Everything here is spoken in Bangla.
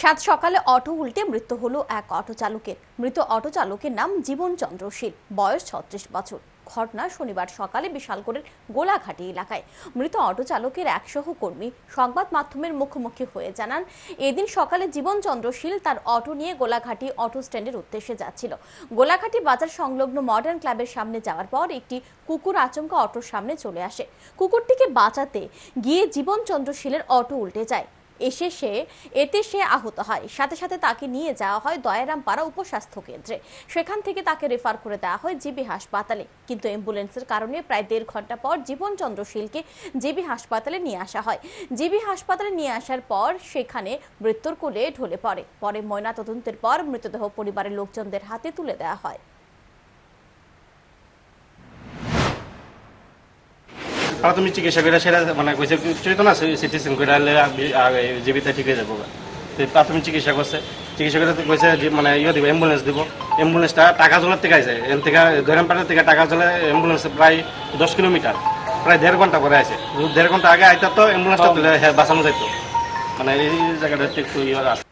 সাত সকালে অটো উল্টে মৃত্যু হলো এক অটো চালকের। মৃত অটো চালকের নাম জীবন চন্দ্র শীল, বয়স ছত্রিশ বছর। ঘটনা শনিবার সকালে বিশালগড়ের গোলাঘাটি এলাকায়। মৃত অটো চালকের এক সহকর্মী সংবাদ মাধ্যমের মুখোমুখি হয়ে জানান, এদিন সকালে জীবন চন্দ্র শীল তার অটো নিয়ে গোলাঘাটি অটো স্ট্যান্ডের উদ্দেশ্যে যাচ্ছিল। গোলাঘাটি বাজার সংলগ্ন মডার্ন ক্লাবের সামনে যাওয়ার পর একটি কুকুর আচমকা অটোর সামনে চলে আসে। কুকুরটিকে বাঁচাতে গিয়ে জীবন চন্দ্র শীলের অটো উল্টে যায়। এসে সে, এতে সে আহত হয়। সাথে সাথে তাকে নিয়ে যাওয়া হয় দয়ারাম পাড়া উপস্বাস্থ্য কেন্দ্রে। সেখান থেকে তাকে রেফার করে দেওয়া হয় জিবি হাসপাতালে। কিন্তু অ্যাম্বুলেন্সের কারণে প্রায় দেড় ঘণ্টা পর জীবন চন্দ্র শীলকে জিবি হাসপাতালে নিয়ে আসা হয়। জিবি হাসপাতালে নিয়ে আসার পর সেখানে মৃত্যুর কোলে ঢলে পড়ে। পরে ময়নাতদন্তের পর মৃতদেহ পরিবারের লোকজনদের হাতে তুলে দেওয়া হয়। প্রাথমিক চিকিৎসা করে সেটা মানে কইছে চেতনা সিটি স্ক্যান করে আনলে জীবিত ঠিক হয়ে যাব তো প্রাথমিক চিকিৎসা করছে। চিকিৎসা করে তো কইছে যে মানে ইয়ে দিব অ্যাম্বুলেন্স দিব। অ্যাম্বুলেন্সটা টাকা জলের থেকে আছে এখান থেকে গরমপাড়ার থেকে টাকা জলে অ্যাম্বুলেন্স প্রায় দশ কিলোমিটার প্রায় দেড় ঘণ্টা পরে আছে দেড় ঘণ্টা আগে আইতা তো অ্যাম্বুলেন্সটা হ্যাঁ বাঁচানো যেত মানে এই জায়গাটা একটু ইয়ে আছে।